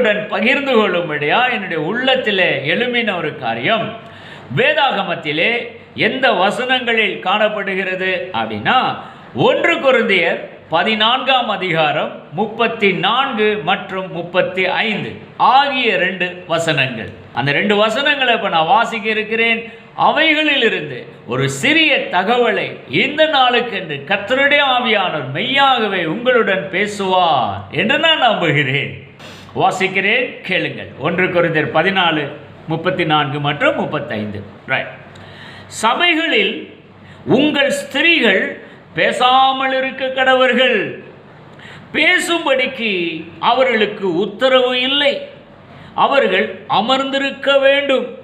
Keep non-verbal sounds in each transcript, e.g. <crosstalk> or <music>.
உங்களுடன் பகிர்ந்து கொள்ளும்படியா என்னுடைய உள்ளத்திலே எழுமின ஒரு காரியம். வேதாகமத்திலே எந்த வசனங்களில் காணப்படுகிறது அப்படின்னா ஒன்று குருந்தியர் பதினான்காம் அதிகாரம் முப்பத்தி நான்கு மற்றும் முப்பத்தி ஐந்து ஆகிய ரெண்டு வசனங்கள். அந்த ரெண்டு வசனங்களை இப்போ நான் வாசிக்க இருக்கிறேன் அவைகளிலிருந்து ஒரு சிறிய தகவலை இந்த நாளுக்கென்று கத்தருடைய ஆவியானவர் மெய்யாகவே உங்களுடன் பேசுவார் என்று நான் நம்புகிறேன். வாசிக்கிறேன் கேளுங்கள். ஒன்று குறைந்தர் பதினாலு முப்பத்தி நான்கு மற்றும் முப்பத்தைந்து. ரைட் சபைகளில் உங்கள் ஸ்திரீகள் பேசாமல் இருக்க கடவர்கள். பேசும்படிக்கு அவர்களுக்கு உத்தரவு இல்லை. அவர்கள் அமர்ந்திருக்க வேண்டும்.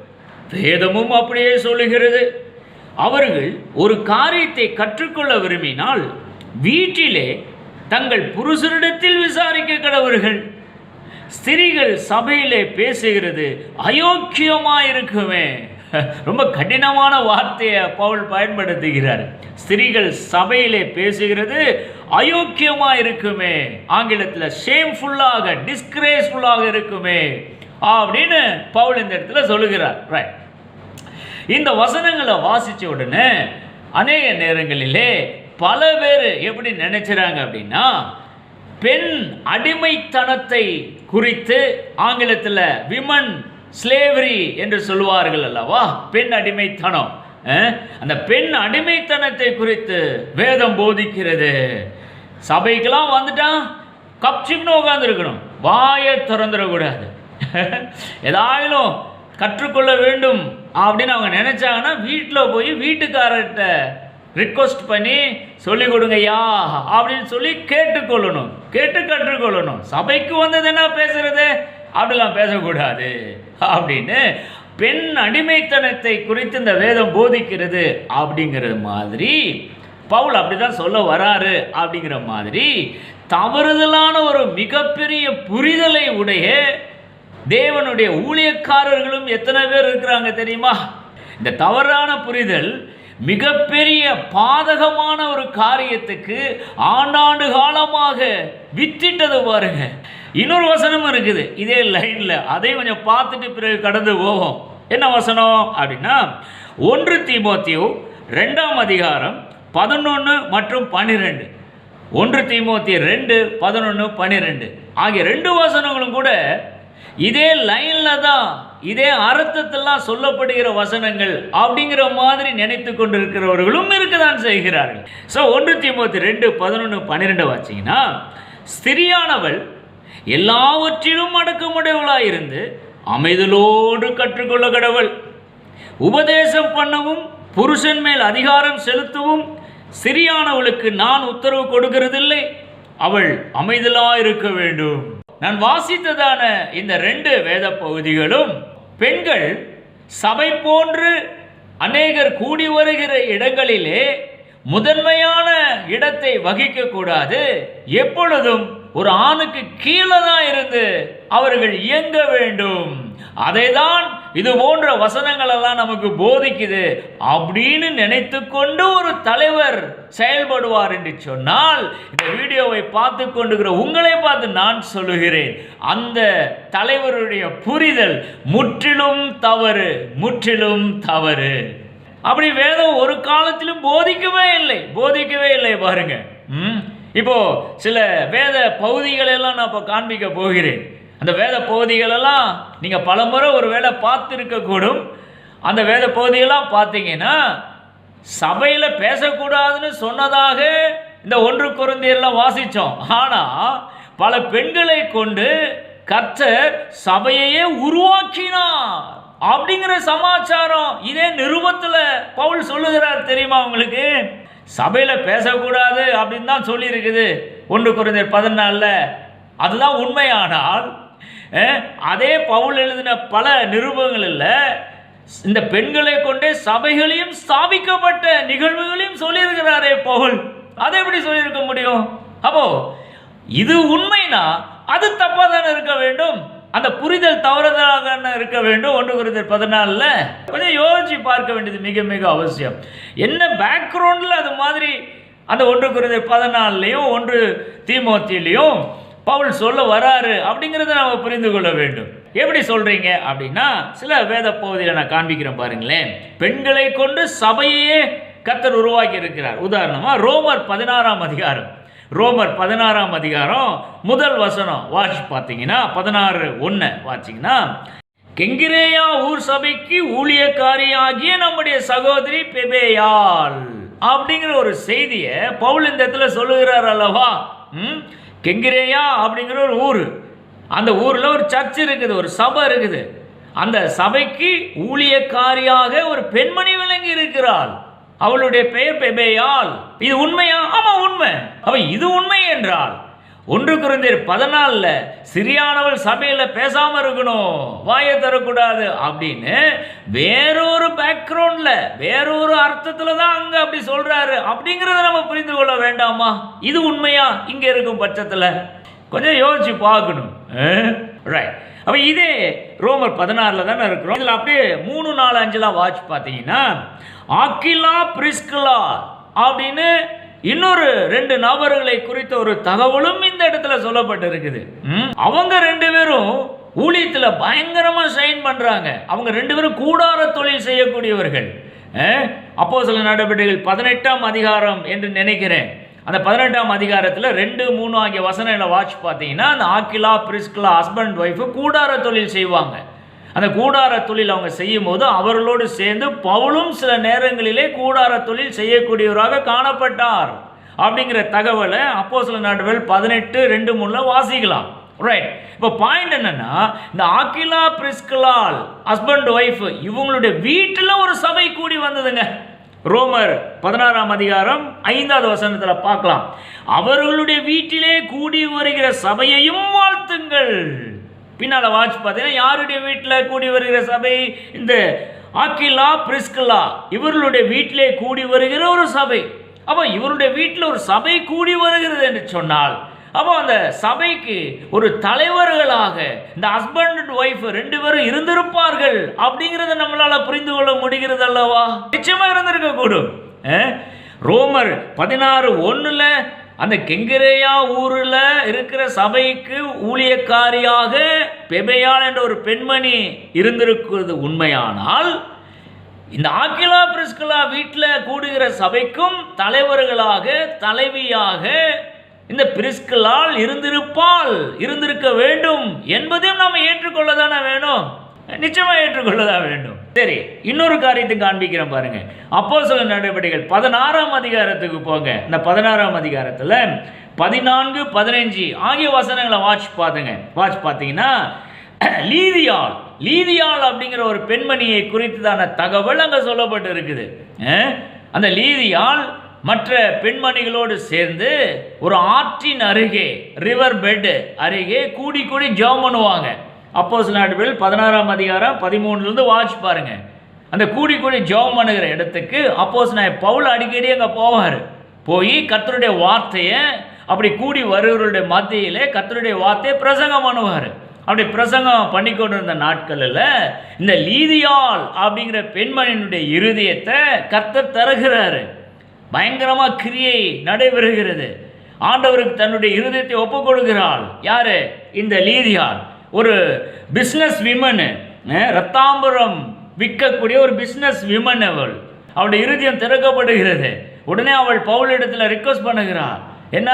வேதமும் அப்படியே சொல்லுகிறது. அவர்கள் ஒரு காரியத்தை கற்றுக்கொள்ள விரும்பினால் வீட்டிலே தங்கள் புருஷரிடத்தில் விசாரிக்க கடவர்கள். ஸ்திரீகள் சபையிலே பேசுகிறது அயோக்கியமாக இருக்குமே <laughs> ரொம்ப கடினமான வார்த்தையை பவுல் பயன்படுத்துகிறார். ஸ்திரீகள் சபையிலே பேசுகிறது அயோக்கியமாக இருக்குமே ஆங்கிலத்தில் ஷேம்ஃபுல்லாக டிஸ்கிரேஸ்ஃபுல்லாக இருக்குமே. அப்படின்னு பவுல் இந்த இடத்துல சொல்லுகிறார். ரைட் இந்த வசனங்களை வாசித்த உடனே அநேக நேரங்களிலே பல பேர் எப்படி நினைச்சிறாங்க அப்படின்னா பெண் அடிமைத்தனத்தை குறித்து ஆங்கிலத்தில் விமன் ஸ்லேவரி என்று சொல்லுவார்கள் அல்லவா? பெண் அடிமைத்தனம். அந்த பெண் அடிமைத்தனத்தை குறித்து வேதம் போதிக்கிறது. சபைக்கெல்லாம் வந்துட்டா கப்சிப்னு உட்காந்துருக்கணும் வாயை திறந்துடக்கூடாது. <laughs> ஏதாயிலும் கற்றுக்கொள்ள வேண்டும் அப்படின்னு அவங்க நினைச்சாங்கன்னா வீட்டில் போய் வீட்டுக்காரர்கிட்ட ரிக்வஸ்ட் பண்ணி சொல்லிக் கொடுங்கய்யா அப்படின்னு சொல்லி கேட்டுக்கொள்ளணும். கேட்டு கற்றுக்கொள்ளணும். சபைக்கு வந்தது என்ன பேசுறது? அப்படிலாம் பேசக்கூடாது. அப்படின்னு பெண் அடிமைத்தனத்தை குறித்து இந்த வேதம் போதிக்கிறது அப்படிங்கிறது மாதிரி பவுல் அப்படிதான் சொல்ல வராரு அப்படிங்கிற மாதிரி தவறுதலான ஒரு மிகப்பெரிய புரிதலை உடைய தேவனுடைய ஊழியக்காரர்களும் எத்தனை பேர் இருக்கிறாங்க தெரியுமா? இந்த தவறான புரிதல் மிகப்பெரிய பாதகமான ஒரு காரியத்துக்கு ஆண்டாண்டு காலமாக வித்திட்டது பாருங்க. இன்னொரு வசனம் இருக்குது. இதே லைன்ல அதையும் கொஞ்சம் பார்த்துட்டு பிறகு கடந்து போவோம். என்ன வசனம்? அப்படின்னா ஒன்று தீமோத்தியோ ரெண்டாம் அதிகாரம் பதினொன்று மற்றும் பன்னிரெண்டு ஒன்று தீமோத்தி ரெண்டு பதினொன்று பன்னிரெண்டு ஆகிய ரெண்டு வசனங்களும் கூட இதே லைனில் தான் இதே அர்த்தத்தெல்லாம் சொல்லப்படுகிற வசனங்கள் அப்படிங்கிற மாதிரி நினைத்து கொண்டிருக்கிறவர்களும் இருக்கதான் செய்கிறார்கள். ஸோ ஒன்று தீமோத்தி ரெண்டு பதினொன்று பன்னிரெண்டு வச்சிங்கன்னா ஸ்திரியானவள் எல்லாவற்றிலும் அடக்கமுடையவளாயிருந்து அமைதலோடு கற்றுக்கொள்ள கடவுள். உபதேசம் பண்ணவும் புருஷன் மேல் அதிகாரம் செலுத்தவும் சிறியானவளுக்கு நான் உத்தரவு கொடுக்கிறதில்லை. அவள் அமைதலாக இருக்க வேண்டும். நான் வாசித்ததான இந்த ரெண்டு வேத பகுதிகளும் பெண்கள் சபை போன்று அநேகர் கூடி வருகிற இடங்களிலே முதன்மையான இடத்தை வகிக்கக்கூடாது. எப்பொழுதும் ஒரு ஆணுக்கு கீழே தான் இருந்து அவர்கள் இயங்க வேண்டும். அதை தான் இது போன்ற வசனங்கள் எல்லாம் நமக்கு போதிக்குது. அப்படின்னு நினைத்து கொண்டு ஒரு தலைவர் செயல்படுவார் என்று சொன்னால் இந்த வீடியோவை பார்த்து கொண்டுகிற உங்களை பார்த்து நான் சொல்லுகிறேன். அந்த தலைவருடைய புரிதல் முற்றிலும் தவறு முற்றிலும் தவறு. அப்படி வேதம் ஒரு காலத்திலும் போதிக்கவே இல்லை போதிக்கவே இல்லை பாருங்க. இப்போ சில வேத பகுதிகளை எல்லாம் நான் இப்போ காண்பிக்க போகிறேன். அந்த வேத பகுதிகளெல்லாம் நீங்கள் பலமுறை ஒரு வேளை பார்த்துருக்கக்கூடும் அந்த வேத பகுதியெல்லாம் பார்த்தீங்கன்னா சபையில் பேசக்கூடாதுன்னு சொன்னதாக இந்த ஒன்று குருந்தியெல்லாம் வாசித்தோம் ஆனால் பல பெண்களை கொண்டு கர்த்தர் சபையையே உருவாக்கினார் அப்படிங்கிற சமாச்சாரம் இதே நிருபத்தில் பவுல் சொல்லுகிறார் தெரியுமா உங்களுக்கு? சபையில் பேசக்கூடாது அப்படின்னு தான் சொல்லியிருக்குது. ஒன்று குறைந்தர் பதினாலில். அதுதான் உண்மையானால் அதே பவுல் எழுதின பல நிருபங்களில் இந்த பெண்களை கொண்டே சபைகளையும் ஸ்தாபிக்கப்பட்ட நிகழ்வுகளையும் சொல்லியிருக்கிறாரே பவுல். அதை எப்படி சொல்லியிருக்க முடியும்? அப்போ இது உண்மைனா அது தப்பாக தானே இருக்க வேண்டும்? அந்த புரிதல் தவறுதலாக இருக்க வேண்டும்? ஒன்று குறித்தர் பதினாலில் கொஞ்சம் யோசிச்சு பார்க்க வேண்டியது மிக மிக அவசியம். என்ன பேக்ரவுண்டில் அது மாதிரி அந்த ஒன்று குறித்தர் பதினாலையும் ஒன்று தீமோத்திலையும் பவுல் சொல்ல வராரு அப்படிங்கிறத நம்ம புரிந்து கொள்ள வேண்டும். எப்படி சொல்கிறீங்க அப்படின்னா சில வேத பகுதியில் நான் காண்பிக்கிறேன் பாருங்களேன். பெண்களை கொண்டு சபையே கத்தர் உருவாக்கி இருக்கிறார் உதாரணமாக ரோமர் பதினாறாம் அதிகாரம். ரோமர் பதினாறாம் அதிகாரம் முதல் வசனம். வாட்ச் பார்த்தீங்கன்னா பதினாறு ஒன்று வாட்சிங்கன்னா கெங்கிரேயா ஊர் சபைக்கு ஊழியக்காரியாகிய நம்முடைய சகோதரி பெபேயாள். அப்படிங்கிற ஒரு செய்தியை பவுல் இந்த இடத்துல சொல்லுகிறார் அல்லவா? ம்? கெங்கிரேயா அப்படிங்கிற ஒரு ஊர். அந்த ஊரில் ஒரு சர்ச் இருக்குது ஒரு சபை இருக்குது. அந்த சபைக்கு ஊழியக்காரியாக ஒரு பெண்மணி விளங்கி இருக்கிறாள் அவளுடைய பெயர் பெபேயாள் இது உண்மையா? ஆமா உண்மை. அவ இது உண்மை என்றால் ஒன்று குறைந்தர் பதினாலில் சிறியானவள் சபையில் பேசாமல் இருக்கணும் வாயை தரக்கூடாது அப்படின்னு வேறொரு பேக்ரவுண்டில் வேறொரு அர்த்தத்தில் தான் அங்கே அப்படி சொல்கிறாரு அப்படிங்கிறத நம்ம புரிந்து கொள்ள வேண்டாமா? இது உண்மையா? இங்கே இருக்கும் பட்சத்தில். கொஞ்சம் யோசிச்சு பார்க்கணும். ரைட் அப்போ இதே ரோமர் பதினாறில் தானே இருக்கிறோம். இதில் அப்படியே மூணு நாலு அஞ்செல்லாம் வாட்ச் பார்த்தீங்கன்னா ஆக்கிலா பிரிஸ்கிலா அப்படின்னு இன்னொரு ரெண்டு நபர்களை குறித்த ஒரு தகவலும் இந்த இடத்துல சொல்லப்பட்டு இருக்குது அவங்க ரெண்டு பேரும் ஊழியத்தில் பயங்கரமாக ஷைன் பண்ணுறாங்க அவங்க ரெண்டு பேரும் கூடார தொழில் செய்யக்கூடியவர்கள். அப்போ சில நடவடிக்கைகள் பதினெட்டாம் அதிகாரம் என்று நினைக்கிறேன். அந்த பதினெட்டாம் அதிகாரத்தில் ரெண்டு மூணு ஆகிய வசனங்களை வாட்ச் பார்த்தீங்கன்னா அந்த ஆக்கிலா பிரிஸ்கிலா ஹஸ்பண்ட் ஒய்ஃபு கூடார தொழில் செய்வாங்க. அந்த கூடார தொழில் அவங்க செய்யும் போது அவர்களோடு சேர்ந்து பவுலும் சில நேரங்களிலே கூடார தொழில் செய்யக்கூடியவராக காணப்பட்டார். அப்படிங்கிற தகவலை அப்போ சில நாடுகள் பதினெட்டு ரெண்டு மூணில் வாசிக்கலாம். ரைட் இப்போ பாயிண்ட் என்னன்னா இந்த ஆக்கிலா பிரிஸ்கலால் ஹஸ்பண்ட் ஒய்ஃப் இவங்களுடைய வீட்டில் ஒரு சபை கூடி வந்ததுங்க. ரோமர் பதினாறாம் அதிகாரம் ஐந்தாவது வசனத்தில் பார்க்கலாம். அவர்களுடைய வீட்டிலே கூடி வருகிற சபையையும் வாழ்த்துங்கள். பின்னால் வாட்ச் பார்த்தீங்கன்னா யாருடைய வீட்டில் கூடி வருகிற சபை? இந்த ஆக்கிலா பிரிஸ்கில்லா இவர்களுடைய வீட்டிலே கூடி வருகிற ஒரு சபை. அப்போ இவருடைய வீட்டில் ஒரு சபை கூடி வருகிறது என்று சொன்னால் அப்போ அந்த சபைக்கு ஒரு தலைவர்களாக இந்த ஹஸ்பண்ட் அண்ட் ஒய்ஃப் ரெண்டு பேரும் இருந்திருப்பார்கள் அப்படிங்கிறத நம்மளால புரிந்து கொள்ள முடிகிறது அல்லவா? நிச்சயமா இருந்திருக்க கூடும் ரோமர் பதினாறு ஒன்றுல அந்த கெங்கிரேயா ஊரில் இருக்கிற சபைக்கு ஊழியக்காரியாக பெபையால் என்ற ஒரு பெண்மணி இருந்திருக்கிறது உண்மையானால் இந்த ஆக்கிலா பிரிஸ்கலா வீட்டில் கூடுகிற சபைக்கும் தலைவர்களாக தலைவியாக இந்த பிரிஸ்களால் இருந்திருப்பால் இருந்திருக்க வேண்டும் என்பதையும் நாம் ஏற்றுக்கொள்ள தானே வேணும். நிச்சயமாக ஏற்றுக்கொள்ளதா வேண்டும். சரி இன்னொரு காரியத்தை காண்பிக்கிறேன் பாருங்க. அப்போ சில நடவடிக்கைகள் பதினாறாம் அதிகாரத்துக்கு போங்க. இந்த பதினாறாம் அதிகாரத்தில் பதினான்கு பதினஞ்சு ஆகிய வசனங்களை வாட்ச் பார்த்துங்க வாட்ச் பார்த்தீங்கன்னா லீதியால் லீதியால் அப்படிங்கிற ஒரு பெண்மணியை குறித்ததான தகவல் அங்கே சொல்லப்பட்டு இருக்குது அந்த லீதியால் மற்ற பெண்மணிகளோடு சேர்ந்து ஒரு ஆற்றின் அருகே ரிவர் பெட் அருகே கூடி கூடி ஜெபம் பண்ணுவாங்க. அப்போ சில நாடுகள் பதினாறாம் அதிகாரம் பதிமூணுலேருந்து வாட்ச் பாருங்க. அந்த கூடி கூடி ஜெபம் பண்ணுகிற இடத்துக்கு அப்போஸ் நான் பவுல் அடிக்கடி அங்கே போவார். போய் கத்தருடைய வார்த்தையை அப்படி கூடி வருகிறவருடைய மத்தியிலே கத்தருடைய வார்த்தையை பிரசங்கம் பண்ணுவார். அப்படி பிரசங்கம் பண்ணி கொண்டிருந்த நாட்களில் இந்த லீதியால் அப்படிங்கிற பெண்மணியினுடைய இருதயத்தை கத்தர் தருகிறாரு. பயங்கரமாக கிரியை நடைபெறுகிறது. ஆண்டவருக்கு தன்னுடைய இருதயத்தை ஒப்புக் கொடுக்கிறாள் யாரு? இந்த லீதியார். ஒரு பிஸ்னஸ் விமனு ரத்தாம்பரம் விற்கக்கூடிய ஒரு பிஸ்னஸ் விமன் அவள். அவளுடைய இருதயம் திறக்கப்படுகிறது. உடனே அவள் பவுலிடத்தில் ரிக்வஸ்ட் பண்ணுகிறாள். என்ன?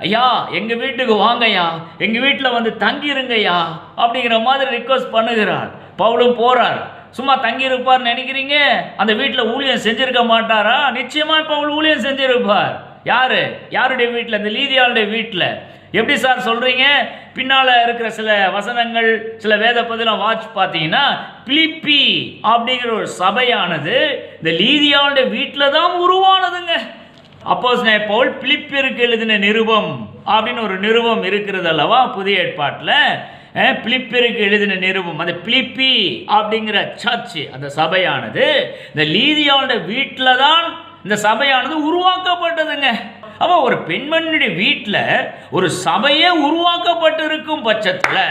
ஐயா எங்கள் வீட்டுக்கு வாங்கய்யா. எங்கள் வீட்டில் வந்து தங்கிருங்கய்யா. அப்படிங்கிற மாதிரி ரிக்வஸ்ட் பண்ணுகிறாள். பவுலும் போகிறார் சும்மா தங்கியிருப்பார் நினைக்கிறீங்க? அந்த வீட்டில் ஊழியம் செஞ்சிருக்க மாட்டாரா? நிச்சயமா அவள் ஊழியம் செஞ்சிருப்பார். யாரு? யாருடைய வீட்டில்? இந்த லீதியாளுடைய வீட்டில். எப்படி சார் சொல்றீங்க? பின்னால இருக்கிற சில வசனங்கள் சில வேத பதிலாம் வாட்ச் பார்த்தீங்கன்னா பிலிப்பி அப்படிங்கிற ஒரு சபையானது இந்த லீதியாளுடைய வீட்டில் தான் உருவானதுங்க. அப்போஸ் பவுல் பிலிப்பிற்கு எழுதின நிருபம் அப்படின்னு ஒரு நிருபம் இருக்கிறது அல்லவா? புதிய ஏற்பாட்டில். பிலிப்பிற்கு எழுதின நிருபம் அந்த பிலிப்பி அப்படிங்கிற சர்ச் அந்த சபையானது இந்த லீதியாவோட வீட்டில் தான் இந்த சபையானது உருவாக்கப்பட்டதுங்க. அப்போ ஒரு பெண்மணியுடைய வீட்டில் ஒரு சபையே உருவாக்கப்பட்டு இருக்கும் பட்சத்தில்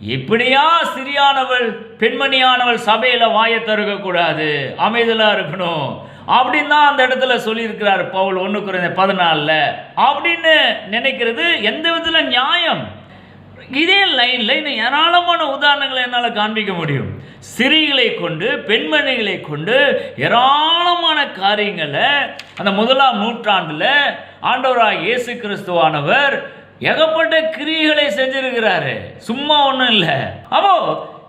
இப்படியா சிறியானவள் பெண்மணியானவள் சபையில் வாயை தருகக்கூடாது அமைதலாக இருக்கணும் அப்படின்னு தான் அந்த இடத்துல சொல்லியிருக்கிறார் பவுல் ஒன்று குறைந்த பதினாலில். அப்படின்னு நினைக்கிறது எந்த விதத்தில் நியாயம்? இதே லைனில் இன்னும் ஏராளமான உதாரணங்களை என்னால் காண்பிக்க முடியும். சிறிகளை கொண்டு பெண்மணிகளை கொண்டு ஏராளமான காரியங்களை அந்த முதலாம் நூற்றாண்டில் ஆண்டவராக இயேசு கிறிஸ்துவானவர் ஏகப்பட்ட கிரியைகளை செஞ்சிருக்கிறாரு. சும்மா ஒன்றும் இல்லை. அப்போ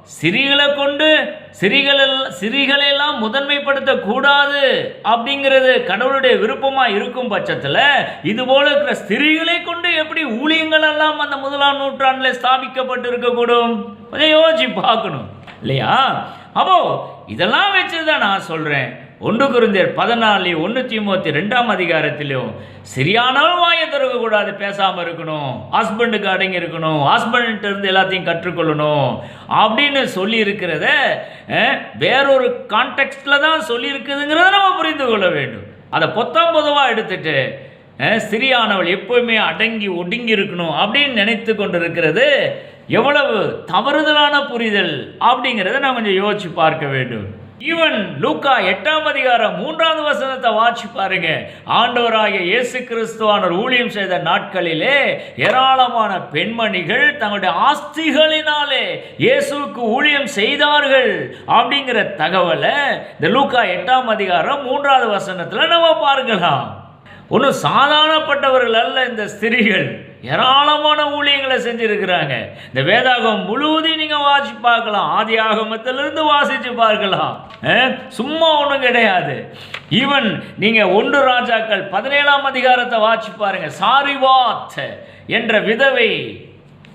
சிறிகளை கொண்டு சிறிகள் சிறிகளெல்லாம் முதன்மைப்படுத்த கூடாது அப்படிங்கிறது கடவுளுடைய விருப்பமாக இருக்கும் பட்சத்தில் இது போல இருக்கிற ஸ்திரீகளை கொண்டு எப்படி ஊழியங்கள் எல்லாம் அந்த முதலாம் நூற்றாண்டில் ஸ்தாபிக்கப்பட்டு இருக்கக்கூடும் கொஞ்சம் யோசிச்சு பார்க்கணும் இல்லையா? அப்போ இதெல்லாம் வச்சு தான் நான் சொல்கிறேன் ஒன்று குருந்தியர் பதினாலு ஒன்று தீமூத்தி ரெண்டாம் அதிகாரத்திலும் சரியானாலும் வாயை திறக்கக்கூடாது பேசாமல் இருக்கணும். ஹஸ்பண்டுக்கு அடங்கி இருக்கணும். ஹஸ்பண்ட்கிட்ட இருந்து எல்லாத்தையும் கற்றுக்கொள்ளணும். அப்படின்னு சொல்லி இருக்கிறத வேறொரு கான்டெக்ட்டில் தான் சொல்லியிருக்குதுங்கிறத நம்ம புரிந்து கொள்ள வேண்டும். அதை பொத்தாம் பொதுவாக எடுத்துட்டு சிறியானவள் எப்போவுமே எப்பவுமே அடங்கி ஒடுங்கி இருக்கணும். அப்படின்னு நினைத்து கொண்டிருக்கிறது எவ்வளவு தவறுதலான புரிதல் அப்படிங்கிறத நான் கொஞ்சம் யோசிச்சு பார்க்க வேண்டும். ஈவன் லூக்கா எட்டாம் அதிகாரம் மூன்றாவது வசனத்தை வாட்சி பாருங்க. ஆண்டவராகிய இயேசு கிறிஸ்துவானவர் ஊழியம் செய்த நாட்களிலே ஏராளமான பெண்மணிகள் தங்களுடைய ஆஸ்திகளினாலே இயேசுவுக்கு ஊழியம் செய்தார்கள் அப்படிங்கிற தகவலை இந்த லூக்கா எட்டாம் அதிகாரம் மூன்றாவது வசனத்தில் நம்ம பார்க்கலாம். ஒன்றும் சாதாரணப்பட்டவர்கள் அல்ல இந்த ஸ்திரீகள். ஏராளமான ஊழியங்களை செஞ்சுருக்கிறாங்க. இந்த வேதாகம் முழுவதையும் நீங்கள் வாசி பார்க்கலாம். ஆதி ஆகமத்திலிருந்து வாசித்து பார்க்கலாம். சும்மா ஒன்றும் கிடையாது. ஈவன் நீங்கள் ஒன்று ராஜாக்கள் பதினேழாம் அதிகாரத்தை வாசி பாருங்க. சாரிவாத் என்ற விதவை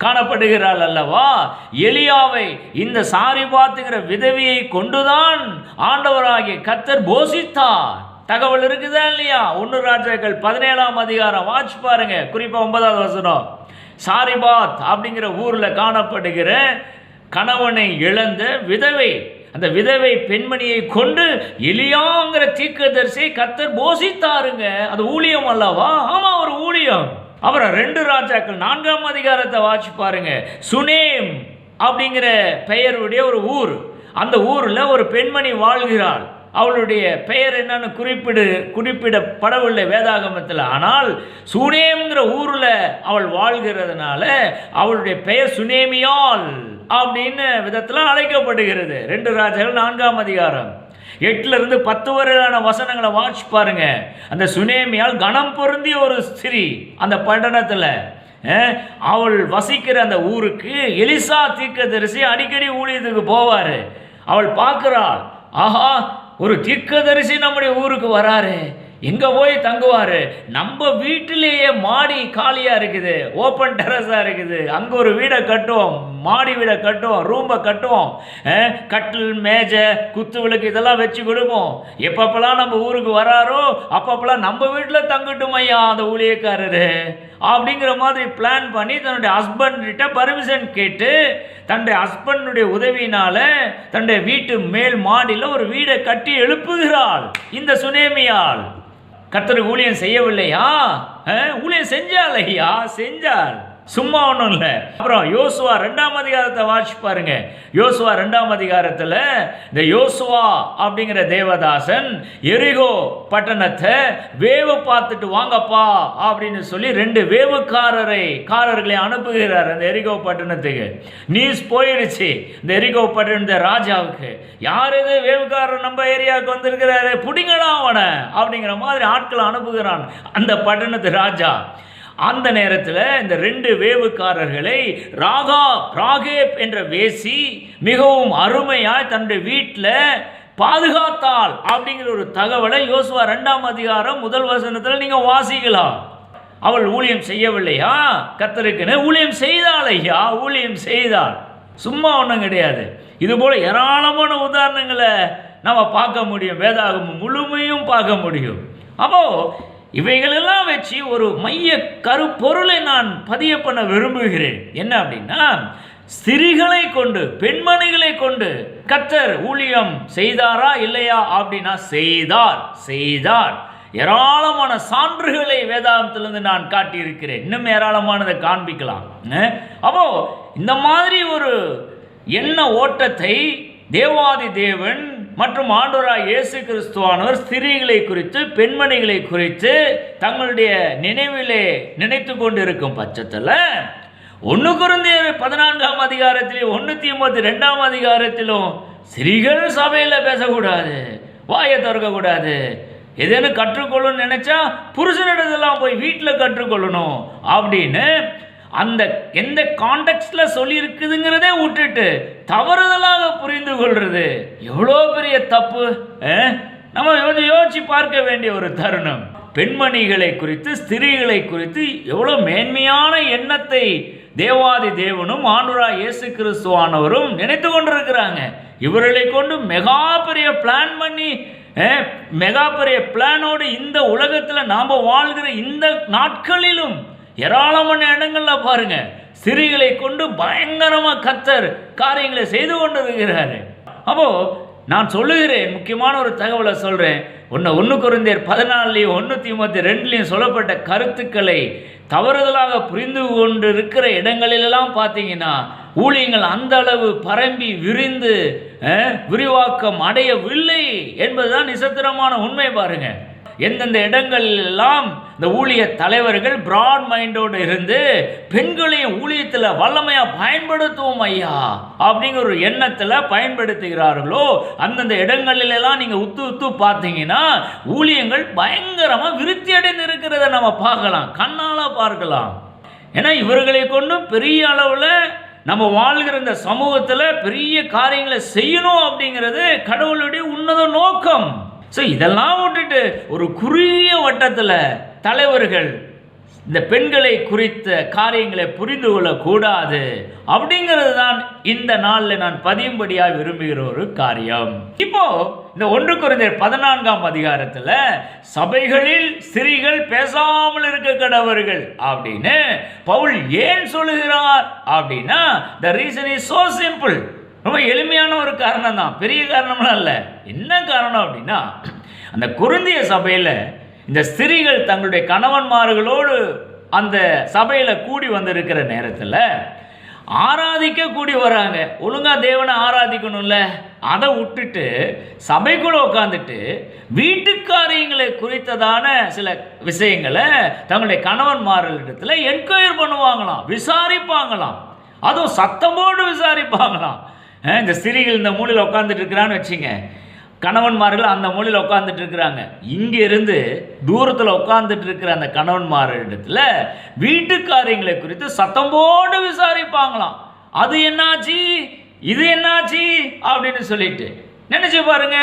காணப்படுகிறாள் அல்லவா? எலியாவை இந்த சாரிபாத்துங்கிற விதவியை கொண்டுதான் ஆண்டவராகிய கத்தர் போஷித்தார். தகவல் இருக்குதா இல்லையா? ஒன்று ராஜாக்கள் பதினேழாம் அதிகாரம். வாட்ச் பாருங்க. குறிப்பா ஒன்பதாவது வசனம். சாரிபாத் அப்படிங்கிற ஊர்ல காணப்படுகிற கணவனை இழந்த விதவை அந்த விதவை பெண்மணியை கொண்டு எலியாங்கிற தீர்க்கதரிசியை கத்தர் போஷித்தாருங்க. அது ஊழியம் அல்லவா? ஆமா ஒரு ஊழியம். அப்புறம் ரெண்டு ராஜாக்கள் நான்காம் அதிகாரத்தை வாட்சி பாருங்க. சுனேம் அப்படிங்கிற பெயருடைய ஒரு ஊர். அந்த ஊரில் ஒரு பெண்மணி வாழ்கிறாள். அவளுடைய பெயர் என்னன்னு குறிப்பிடு குறிப்பிடப்படவில்லை வேதாகமத்தில். ஆனால் சுனேம்ங்கிற ஊரில் அவள் வாழ்கிறதுனால அவளுடைய பெயர் சுனேமியால் அப்படின்னு விதத்தில் அழைக்கப்படுகிறது. ரெண்டு ராஜாக்கள் நான்காம் அதிகாரம். எட்டுலேருந்து பத்து வரையிலான வசனங்களை வாட்ச் பாருங்க. அந்த சுனேமியால் கணம் பொருந்திய ஒரு ஸ்திரீ அந்த பட்டணத்தில். அவள் வசிக்கிற அந்த ஊருக்கு எலிசா தீர்க்கதரிசி அடிக்கடி ஊழியத்துக்கு போவார். அவள் பார்க்குறாள் ஆஹா ஒரு தீர்க்கதரிசி நம்முடைய ஊருக்கு வராரு. எங்கே போய் தங்குவார்? நம்ம வீட்டிலேயே மாடி காலியாக இருக்குது. ஓப்பன் டெரஸாக இருக்குது. அங்கே ஒரு வீடை கட்டுவோம். மாடி வீடை கட்டுவோம் ரூமை கட்டுவோம். கட்டில் மேஜை குத்து விளக்கு இதெல்லாம் வச்சு கொடுப்போம். எப்பப்பெல்லாம் நம்ம ஊருக்கு வராரோ அப்பப்பெல்லாம் நம்ம வீட்டில் தங்கட்டும் ஐயா அந்த ஊழியக்காரரு. அப்படிங்கிற மாதிரி பிளான் பண்ணி தன்னுடைய ஹஸ்பண்ட்கிட்ட பர்மிஷன் கேட்டு தன்னுடைய ஹஸ்பண்டுடைய உதவியினால தன்னுடைய வீட்டு மேல் மாடியில் ஒரு வீடை கட்டி எழுப்புகிறாள். இந்த சுனேமியால் கத்தருக்கு ஊழியம் செய்யவில்லையா? ஊழியம் செஞ்சாள் ஐயா செஞ்சாள். சும்மா ஒன்றும் இல்லை. அப்புறம் யோசுவா ரெண்டாம் அதிகாரத்தை வாட்சி பாருங்க. யோசுவா ரெண்டாம் அதிகாரத்தில் இந்த யோசுவா அப்படிங்கிற தேவதாசன் எரிகோ பட்டணத்தை வேவு பார்த்துட்டு வாங்கப்பா அப்படின்னு சொல்லி ரெண்டு வேவுக்காரரை காரர்களை அனுப்புகிறார் அந்த எரிகோ பட்டணத்துக்கு. நியூஸ் போயிடுச்சு. இந்த எரிகோ பட்டணத்த ராஜாவுக்கு. யார் இது? வேவுக்காரர் நம்ம ஏரியாவுக்கு வந்திருக்கிறாரு. புடிங்கடா அவனை அப்படிங்கிற மாதிரி ஆட்களை அனுப்புகிறான் அந்த பட்டணத்து ராஜா. அந்த நேரத்தில் இந்த ரெண்டு வேவுக்காரர்களை ராகா ராகேப் என்ற வேசி மிகவும் அருமையாக தன்னுடைய வீட்டில் பாதுகாத்தாள் அப்படிங்கிற ஒரு தகவலை யோசுவா ரெண்டாம் அதிகாரம் முதல் வசனத்தில் நீங்கள் வாசிக்கலாம். அவள் ஊழியம் செய்யவில்லையா? கத்தருக்குன்னு ஊழியம் செய்தாள் ஐயா ஊழியம் செய்தாள். சும்மா ஒன்றும் கிடையாது. இதுபோல் ஏராளமான உதாரணங்களை நம்ம பார்க்க முடியும். வேதாகமும் முழுமையும் பார்க்க முடியும். அப்போது இவைகளெல்லாம் வச்சு ஒரு மைய கருப்பொருளை நான் பதிய பண்ண விரும்புகிறேன். என்ன அப்படின்னா ஸ்திரிகளை கொண்டு பெண்மணிகளை கொண்டு கத்தர் ஊழியம் செய்தாரா இல்லையா அப்படின்னா செய்தார் செய்தார். ஏராளமான சான்றுகளை வேதாந்தத்திலிருந்து நான் காட்டியிருக்கிறேன். இன்னும் ஏராளமானதை காண்பிக்கலாம். அப்போ இந்த மாதிரி ஒரு எண்ண ஓட்டத்தை தேவாதி தேவன் மற்றும் ஆண்டவராய் இயேசு கிறிஸ்துவானவர் ஸ்திரீகளை குறித்து பெண்மணிகளை குறித்து தங்களுடைய நினைவிலே நினைத்து கொண்டிருக்கும் பட்சத்தில் ஒன்று குருந்தியர் பதினான்காம் அதிகாரத்திலும் ஒன்றுத்தி ஐம்பத்தி ரெண்டாம் அதிகாரத்திலும் ஸ்திரீகள் சபையில் பேசக்கூடாது வாயை திறக்கக்கூடாது. எதேன்னு கற்றுக்கொள்ளணும்னு நினச்சா புருஷனிடத்தெல்லாம் போய் வீட்டில் கற்றுக்கொள்ளணும் அப்படின்னு அந்த எந்த காண்டெக்ட்ல சொல்லியிருக்குதுங்கிறதே விட்டுட்டு தவறுதலாக புரிந்து கொள்றது எவ்வளோ பெரிய தப்பு நம்ம கொஞ்சம் யோசிச்சு பார்க்க வேண்டிய ஒரு தருணம். பெண்மணிகளை குறித்து ஸ்திரீகளை குறித்து எவ்வளோ மேன்மையான எண்ணத்தை தேவாதி தேவனும் ஆண்டுரா இயேசு கிறிஸ்துவானவரும் நினைத்து கொண்டிருக்கிறாங்க. இவர்களை கொண்டு மெகா பெரிய பிளான் பண்ணி மெகா பெரிய பிளானோடு இந்த உலகத்தில் நாம் வாழ்கிற இந்த நாட்களிலும் ஏராளமான இடங்களில் பாருங்க. சிறிகளை கொண்டு பயங்கரமாக கத்தர் காரியங்களை செய்து கொண்டு இருக்கிறாரு அப்போது நான் சொல்லுகிறேன் முக்கியமான ஒரு தகவலை சொல்கிறேன் ஒன்று ஒன்று குறைந்தர் பதினாலுலையும் ஒன்று முப்பத்தி ரெண்டுலேயும் சொல்லப்பட்ட கருத்துக்களை தவறுதலாக புரிந்து கொண்டு இருக்கிற இடங்களிலெல்லாம் பார்த்தீங்கன்னா ஊழியங்கள் அந்த அளவு பரம்பி விரிந்து விரிவாக்கம் அடையவில்லை என்பதுதான் நிசத்திரமான உண்மை பாருங்கள் எந்தெந்த இடங்களிலெல்லாம் இந்த ஊழிய தலைவர்கள் பிராட் மைண்டோடு இருந்து பெண்களையும் ஊழியத்தில் வல்லமையாக பயன்படுத்துவோம் ஐயா அப்படிங்கிற ஒரு எண்ணத்தில் பயன்படுத்துகிறார்களோ அந்தந்த இடங்களிலெல்லாம் நீங்கள் உத்து உத்து பார்த்தீங்கன்னா ஊழியங்கள் பயங்கரமாக விருத்தி அடைந்து இருக்கிறத நம்ம பார்க்கலாம் கண்ணால் பார்க்கலாம். ஏன்னா இவர்களை கொண்டும் பெரிய அளவில் நம்ம வாழ்கிற இந்த சமூகத்தில் பெரிய காரியங்களை செய்யணும் அப்படிங்கிறது கடவுளுடைய உன்னத நோக்கம். ஸோ இதெல்லாம் விட்டுட்டு ஒரு குறுகிய வட்டத்தில் தலைவர்கள் இந்த பெண்களை குறித்த காரியங்களை புரிந்து கொள்ளக்கூடாது. அப்படிங்கிறது தான் இந்த நாளில் நான் பதியும்படியாக விரும்புகிற ஒரு காரியம். இப்போ இந்த ஒன்று குறைந்த பதினான்காம் அதிகாரத்தில் சபைகளில் ஸ்திரீகள் பேசாமல் இருக்க கடவர்கள் அப்படின்னு பவுல் ஏன் சொல்லுகிறார் அப்படின்னா the reason is so simple ரொம்ப எளிமையான ஒரு காரணம் தான் பெரிய காரணம்லாம் இல்லை. என்ன காரணம் அப்படின்னா அந்த குருந்திய சபையில் இந்த ஸ்திரீகள் தங்களுடைய கணவன்மார்களோடு அந்த சபையில் கூடி வந்திருக்கிற நேரத்தில் ஆராதிக்க கூடி வராங்க. ஒழுங்கா தேவனை ஆராதிக்கணும்ல. அதை விட்டுட்டு சபைக்குள்ள உட்காந்துட்டு வீட்டுக்காரியங்களை குறித்ததான சில விஷயங்களை தங்களுடைய கணவன்மார்களிடத்தில் என்கொயர் பண்ணுவாங்களாம். விசாரிப்பாங்களாம். அதுவும் சத்தமோடு விசாரிப்பாங்களாம். இந்த ஸ்திரீகள் இந்த மூலையில் உட்காந்துட்டு இருக்கிறான்னு வச்சுங்க. கணவன்மார்கள் அந்த மூலையில் உட்காந்துட்டு இருக்கிறாங்க. இங்கே இருந்து தூரத்தில் உட்காந்துட்டு இருக்கிற அந்த கணவன்மாரிடத்தில் வீட்டு காரியங்களை குறித்து சத்தம் போட்டு விசாரிப்பாங்களாம். அது என்னாச்சு? இது என்னாச்சு? அப்படின்னு சொல்லிட்டு. நினைச்சு பாருங்க.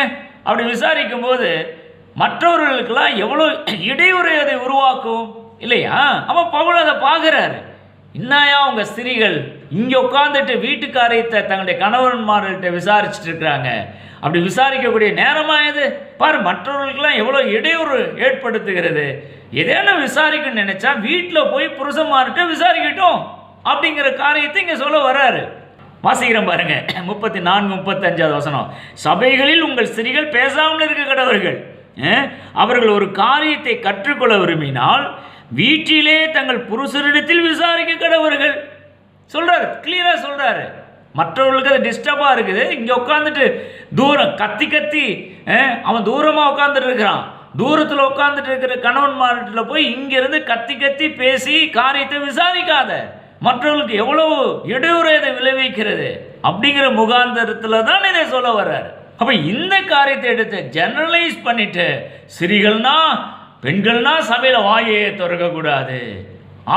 அப்படி விசாரிக்கும் போது மற்றவர்களுக்கெல்லாம் எவ்வளோ இடையூறு அதை உருவாக்கும்? இல்லையா? அப்போ பவுல் அதை பார்க்குறாரு. இன்னாயா உங்கள் ஸ்திரீகள் இங்கே உட்காந்துட்டு வீட்டுக்காரியத்தை தங்களுடைய கணவன்மார்கள்ட்ட விசாரிச்சுட்டு இருக்கிறாங்க அப்படி விசாரிக்கக்கூடிய நேரமாக இது பாரு மற்றவர்களுக்கெல்லாம் எவ்வளோ இடையூறு ஏற்படுத்துகிறது. ஏதேனும் விசாரிக்கணும்னு நினச்சா வீட்டில் போய் புருஷன்மார்கிட்ட விசாரிக்கட்டும் அப்படிங்கிற காரியத்தை இங்கே சொல்ல வராரு வாசிக்கிறோம் பாருங்க. முப்பத்தி நான்கு முப்பத்தஞ்சாவது வசனம். சபைகளில் உங்கள் ஸ்திரீகள் பேசாமல் இருக்க கடவர்கள். அவர்கள் ஒரு காரியத்தை கற்றுக்கொள்ள விரும்பினால் வீட்டிலே தங்கள் புருஷரிடத்தில் விசாரிக்க கடவர்கள் சொல்கிறார் க்ளீயராக சொல்கிறாரு மற்றவர்களுக்கு அது டிஸ்டர்பாக இருக்குது. இங்கே உட்காந்துட்டு தூரம் கத்தி கத்தி அவன் தூரமாக உட்காந்துட்டு இருக்கிறான். தூரத்தில் உட்காந்துட்டு இருக்கிற கணவன் மாவட்டத்தில் போய் இங்கேருந்து கத்தி கத்தி பேசி காரியத்தை விசாரிக்காத. மற்றவர்களுக்கு எவ்வளவு இடையூறு இதை விளைவிக்கிறது அப்படிங்கிற முகாந்தரத்தில் தான் இதை சொல்ல வர்றாரு. அப்போ இந்த காரியத்தை எடுத்து ஜெனரலைஸ் பண்ணிட்டு சிறிகள்னா பெண்கள்னா சபையில் வாயை திறக்கக்கூடாது.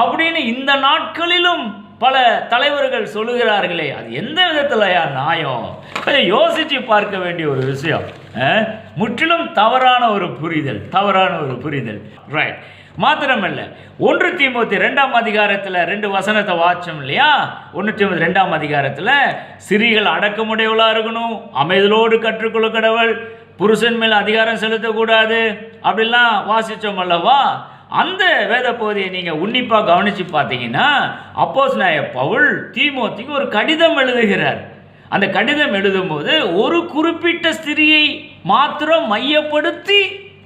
அப்படின்னு இந்த நாட்களிலும் பல தலைவர்கள் சொல்லுகிறார்களே அது எந்த விதத்தில் யார் நியாயம்? கொஞ்சம் யோசித்து பார்க்க வேண்டிய ஒரு விஷயம். முற்றிலும் தவறான ஒரு புரிதல் தவறான ஒரு புரிதல். ரைட் மாத்திரமல்ல ஒன்று தீமூத்தி ரெண்டாம் அதிகாரத்தில் ரெண்டு வசனத்தை வாச்சோம் இல்லையா? ஒன்று தீமூத்தி ரெண்டாம் அதிகாரத்தில் சிறிகள் அடக்கமுடையவளாக இருக்கணும் அமைதலோடு கற்றுக்கொள்ள கடவுள் புருஷன் மேல் அதிகாரம் செலுத்தக்கூடாது. அப்படிலாம் வாசித்தோம் அல்லவா? அந்த வேத பகுதியை நீங்கள் உன்னிப்பாக கவனித்து பார்த்தீங்கன்னா அப்போஸ் நாய பவுல் தீமோத்திக்கு ஒரு கடிதம் எழுதுகிறார். அந்த கடிதம் எழுதும்போது ஒரு குறிப்பிட்ட ஸ்திரியை மாத்திரம் மையப்படுத்தி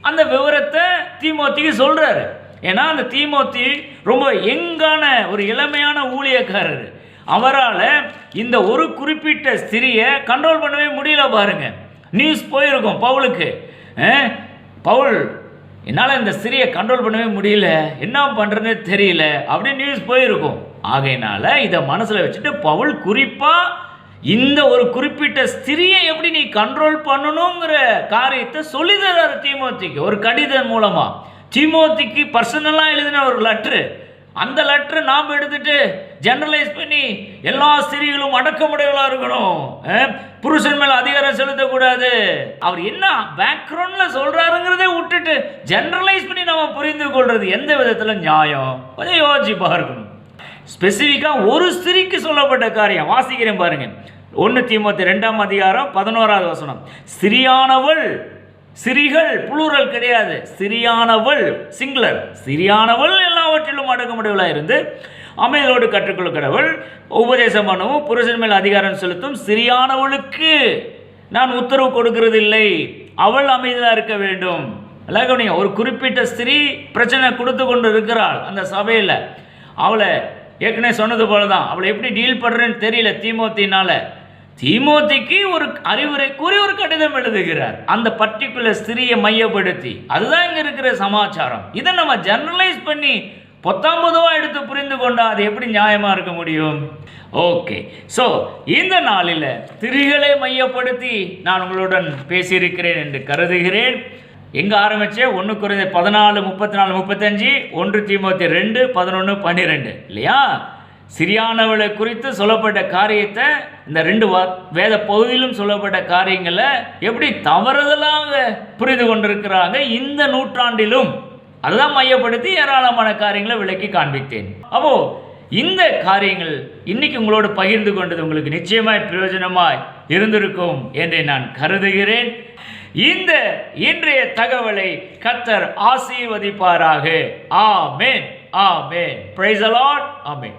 அந்த விவரத்தை தீமோத்திக்கு சொல்கிறாரு ஏன்னா அந்த தீமோத்தி ரொம்ப எங்கான ஒரு இளமையான ஊழியக்காரர். அவரால் இந்த ஒரு குறிப்பிட்ட ஸ்திரியை கண்ட்ரோல் பண்ணவே முடியல பாருங்கள் நியூஸ் போயிருக்கும் பவுலுக்கு. பவுல் என்னால் இந்த சிறியை கண்ட்ரோல் பண்ணவே முடியல. என்ன பண்ணுறதுன்னு தெரியல. அப்படின்னு நியூஸ் போயிருக்கும். ஆகையினால இதை மனசில் வச்சுட்டு பவுல் குறிப்பாக இந்த ஒரு குறிப்பிட்ட ஸ்திரியை எப்படி நீ கண்ட்ரோல் பண்ணணுங்கிற காரியத்தை சொல்லி தர்றாரு தீமோத்திக்கு. ஒரு கடிதம் மூலமாக தீமோத்திக்கு பர்சனலாக எழுதின ஒரு லெட்ரு அந்த லெட்டரை நாம் எடுத்துட்டு ஜெனரலைஸ் பண்ணி எல்லா ஸ்திரீகளும் அடக்கமுடையவளாக இருக்கணும். புருஷன் மேல அதிகாரம் செலுத்தக்கூடாது. அவர் என்ன பேக்ரவுண்ட்ல சொல்றாருங்கிறதே விட்டுட்டு ஜெனரலைஸ் பண்ணி நம்ம புரிந்து கொள்றது எந்த விதத்துல நியாயம்? கொஞ்சம் யோசிச்சு பார்க்கணும். ஸ்பெசிஃபிக்காக ஒரு ஸ்திரீக்கு சொல்லப்பட்ட காரியம். வாசிக்கிறேன் பாருங்க. ஒன்று தீமோத்தி ரெண்டாம் அதிகாரம் பதினோராவது வசனம். ஸ்திரியானவள் சிறிகள் புளூரல் கிடையாது. சிறியானவள் சிங்குலர் சிறியானவள் எல்லாவற்றிலும் அடக்கமுடையவளாக இருந்து அமைதலோடு கற்றுக்கொள்ள கடவுள் உபதேசம் பண்ணவும் புருஷன் மேல் அதிகாரம் செலுத்தும் சிறியானவளுக்கு நான் உத்தரவு கொடுக்கிறது இல்லை அவள் அமைதியாக இருக்க வேண்டும். எல்லாம் கவனிங்க ஒரு குறிப்பிட்ட ஸ்திரீ பிரச்சனை கொடுத்து கொண்டு இருக்கிறாள் அந்த சபையில். அவளை ஏற்கனவே சொன்னது போல தான் அவளை எப்படி டீல் பண்ணுறேன்னு தெரியல தீமோத்தினால. தீமோத்திக்கு ஒரு அறிவுரை கூறி ஒரு கடிதம் எழுதுகிறார். அந்த பர்டிகுலர் ஸ்திரியை மையப்படுத்தி. அதுதான் இங்கே இருக்கிற சமாச்சாரம். இதை நம்ம ஜெனரலைஸ் பண்ணி பொத்தாம் பொதுவாக எடுத்து புரிந்து கொண்டா அது எப்படி நியாயமாக இருக்க முடியும்? ஓகே ஸோ இந்த நாளில் திரிகளை மையப்படுத்தி நான் உங்களுடன் பேசியிருக்கிறேன் என்று கருதுகிறேன். எங்கே ஆரம்பித்தேன் ஒன்று குறைந்த பதினாலு முப்பத்தி நாலு முப்பத்தஞ்சு ஒன்று தீமோத்தி ரெண்டு பதினொன்று பன்னிரெண்டு. இல்லையா? சிறியானவளை குறித்து சொல்லப்பட்ட காரியத்தை இந்த ரெண்டு வேத பகுதியிலும் சொல்லப்பட்ட காரியங்களை எப்படி தவறுதலாக புரிந்து கொண்டிருக்கிறாங்க இந்த நூற்றாண்டிலும். அதுதான் மையப்படுத்தி ஏராளமான காரியங்களை விளக்கி காண்பித்தேன். அப்போ இந்த காரியங்கள் இன்னைக்கு உங்களோடு பகிர்ந்து கொண்டது உங்களுக்கு நிச்சயமாய் பிரயோஜனமாய் இருந்திருக்கும் என்று நான் கருதுகிறேன். இந்த இன்றைய தகவலை கத்தர் ஆசீர்வதிப்பாராக. Amen amen. பிரைஸ் அலாட் ஆமேன்.